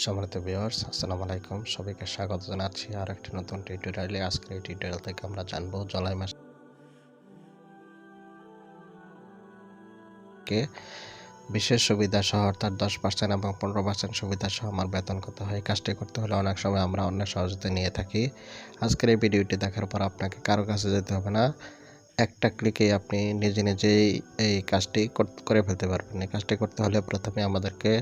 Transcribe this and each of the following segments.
সম্মানিত ভিউয়ার্স আসসালামু আলাইকুম। সবাইকে স্বাগত জানাচ্ছি আর একটি নতুন টিউটোরিয়ালে আজকের এই টিউটোরিয়াল থেকে আমরা জানব জুলাই মাসকে বিশেষ সুবিধা সহ, অর্থাৎ দশ পার্সেন্ট এবং পনেরো পার্সেন্ট সুবিধা সহ আমার বেতন কত হয়? কাজটি করতে হলে অনেক সময় আমরা অন্য সহজতে নিয়ে থাকি। আজকের এই ভিডিওটি দেখার পর আপনাকে কারও কাছে যেতে হবে না। একটা ক্লিকেই আপনি নিজে নিজেই এই কাজটি করে ফেলতে পারবেন। এই কাজটি করতে হলে প্রথমে আমাদেরকে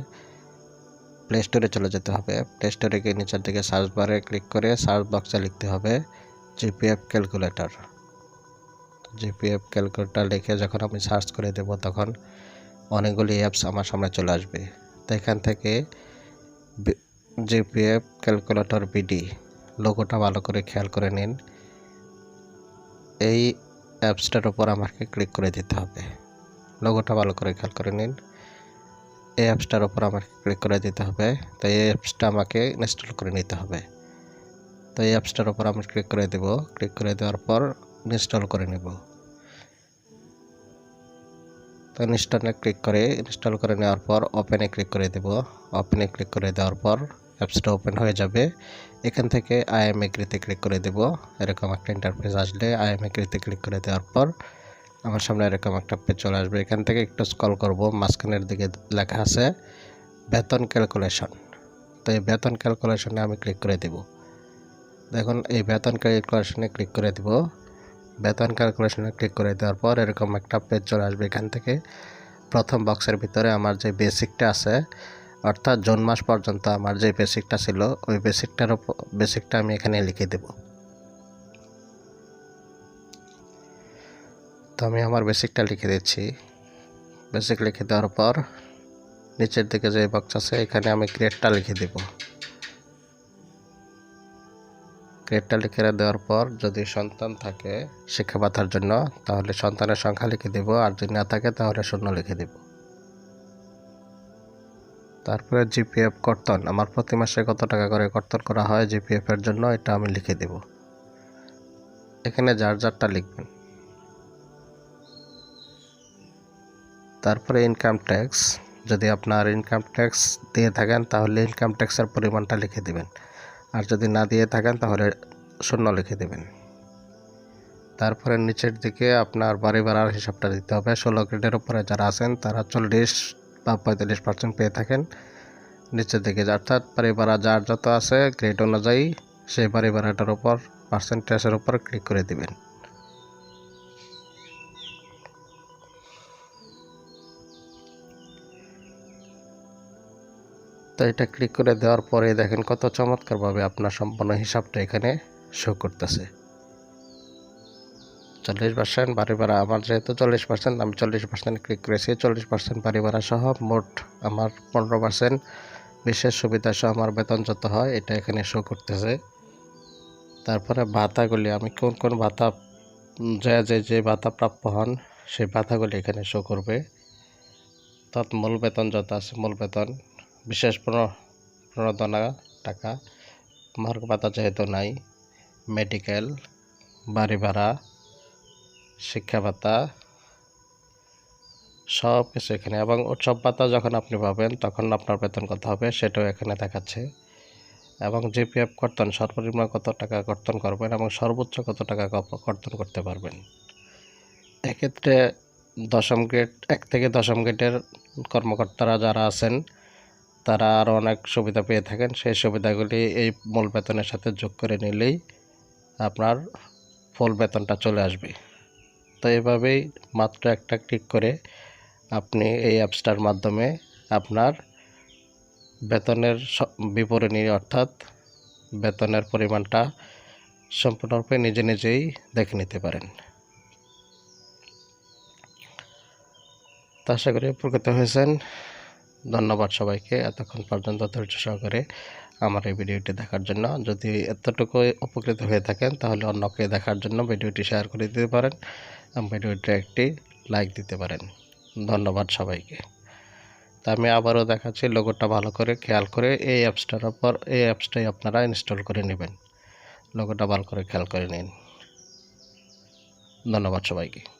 প্লে স্টোরে চলে যেতে হবে। প্লে স্টোরে গিয়ে নিচের দিকে সার্চ বারে ক্লিক করে সার্চ বক্সে লিখতে হবে জিপিএফ ক্যালকুলেটর জিপিএফ ক্যালকুলেটর লিখে যখন আমি সার্চ করে দেব তখন অনেকগুলি অ্যাপস আমার সামনে চলে আসবে। তো এখান থেকে জিপিএফ ক্যালকুলেটর বিডি লোগোটা ভালো করে খেয়াল করে নিন। এই অ্যাপসটার উপর আমাকে ক্লিক করে দিতে হবে। লোগোটা ভালো করে খেয়াল করে নিন। এই অ্যাপসটার ওপর আমাকে ক্লিক করে দিতে হবে। তো এই অ্যাপসটা আমাকে ইনস্টল করে নিতে হবে। তো এই অ্যাপসটার ওপর আমি ক্লিক করে দেব। ক্লিক করে দেওয়ার পর ইনস্টল করে নেব। তো ইনস্টলে ক্লিক করে ইনস্টল করে নেওয়ার পর ওপেনে ক্লিক করে দেব। ওপেনে ক্লিক করে দেওয়ার পর অ্যাপসটা ওপেন হয়ে যাবে। এখান থেকে আইএম এগ্রিতে ক্লিক করে দেব। এরকম একটা ইন্টারফেস আসলে আইএম এগ্রিতে ক্লিক করে দেওয়ার পর আমার সামনে এরকম একটা পেজ চলে আসবে। এখান থেকে একটু স্কল করব, মাঝখানের দিকে লেখা আছে, বেতন ক্যালকুলেশন তো এই বেতন ক্যালকুলেশনে আমি ক্লিক করে দেব। দেখুন, এই বেতন ক্যালকুলেশনে ক্লিক করে দেব। বেতন ক্যালকুলেশনে ক্লিক করে দেওয়ার পর এরকম একটা পেজ চলে আসবে এখান থেকে। প্রথম বক্সের ভিতরে আমার যে বেসিকটা আছে, অর্থাৎ জুন মাস পর্যন্ত আমার যে বেসিকটা ছিল, ওই বেসিকটার বেসিকটা আমি এখানে লিখে দেবো। তো আমি আমার বেসিকটা লিখে দিচ্ছি। বেসিক লিখে দেওয়ার পর নিচের দিকে যে বক্স আছে, এখানে আমি গ্রেডটা লিখে দেব। গ্রেডটা লিখে দেওয়ার পর যদি সন্তান থাকে শিক্ষা পাতার জন্য, তাহলে সন্তানের সংখ্যা লিখে দেব, আর যদি না থাকে, তাহলে শূন্য লিখে দেব। তারপরে জিপিএফ কর্তন, আমার প্রতি মাসে কত টাকা করে কর্তন করা হয় জিপিএফ এর জন্য, এটা আমি লিখে দেব। এখানে যার যারটা লিখবেন। তারপরে ইনকাম ট্যাক্স যদি আপনার ইনকাম ট্যাক্স দিয়ে থাকেন, তাহলে ইনকাম ট্যাক্সের পরিমাণটা লিখে দেবেন। আর যদি না দিয়ে থাকেন, তাহলে শূন্য লিখে দেবেন। তারপরে নিচের দিকে আপনার বাড়ি ভাড়ার হিসাবটা দিতে হবে। ষোলো গ্রেডের উপরে যারা আছেন, তারা চল্লিশ বা পঁয়তাল্লিশ পার্সেন্ট পেয়ে থাকেন। নিচের দিকে অর্থাৎ বাড়ি ভাড়া যার যত আছে গ্রেড অনুযায়ী সেই বাড়ি ভাড়াটার উপর পার্সেন্টেজের উপর ক্লিক করে দিবেন। তো এটা ক্লিক করে দেওয়ার পরে দেখেন কত চমৎকারভাবে আপনার সম্পূর্ণ হিসাবটা এখানে শো করতেছে। চল্লিশ পার্সেন্ট বাড়ি ভাড়া আমার যেহেতু চল্লিশ পার্সেন্ট আমি চল্লিশ পার্সেন্ট ক্লিক করেছি। চল্লিশ পার্সেন্ট বাড়ি ভাড়া সহ মোট আমার পনেরো পার্সেন্ট বিশেষ সুবিধা সহ আমার বেতন যত হয় এটা এখানে শো করতেছে। তারপরে ভাতাগুলি, আমি কোন কোন ভাতা, যে যে যে ভাতা প্রাপ্য হন সেই ভাতাগুলি এখানে শো করবে। তৎ মূল বেতন যত আছে, মূল বেতন বিশেষ প্রণোদনা টাকা। মহার্ঘ ভাতা যেহেতু নাই মেডিকেল বাড়ি ভাড়া, শিক্ষা ভাতা, সব কিছু এখানে। এবং উৎসব ভাতা যখন আপনি পাবেন, তখন আপনার বেতন কত হবে সেটাও এখানে দেখাচ্ছে। এবং জিপিএফ কর্তন, সর্বনিম্ন কত টাকা কর্তন করবেন এবং সর্বোচ্চ কত টাকা কর্তন করতে পারবেন। এক্ষেত্রে দশম গ্রেড এক থেকে দশম গ্রেডের কর্মকর্তারা যারা আছেন তারা আরও অনেক সুবিধা পেয়ে থাকেন। সেই সুবিধাগুলি এই মূল বেতনের সাথে যোগ করে নিলেই আপনার ফুল বেতনটা চলে আসবে। তো এভাবেই মাত্র একটা ক্লিক করে আপনি এই অ্যাপসটার মাধ্যমে আপনার বেতনের বিবরণী অর্থাৎ বেতনের পরিমাণটা সম্পূর্ণরূপে নিজে নিজেই দেখে নিতে পারেন। তা আশা করি উপকৃত হয়েছেন। ধন্যবাদ সবাইকে এতক্ষণ পর্যন্ত ধৈর্য সহকারে আমার এই ভিডিওটি দেখার জন্য। যদি এতটুকু উপকৃত হয়ে থাকেন, তাহলে অন্যকে দেখার জন্য ভিডিওটি শেয়ার করে দিতে পারেন এবং ভিডিওটি একটি লাইক দিতে পারেন। ধন্যবাদ সবাইকে। তা আমি আবারও দেখাচ্ছি লোগোটা ভালো করে, খেয়াল করে এই অ্যাপসটার ওপর এই অ্যাপসটাই আপনারা ইনস্টল করে নেবেন। লোগোটা ভালো করে খেয়াল করে নিন। ধন্যবাদ সবাইকে।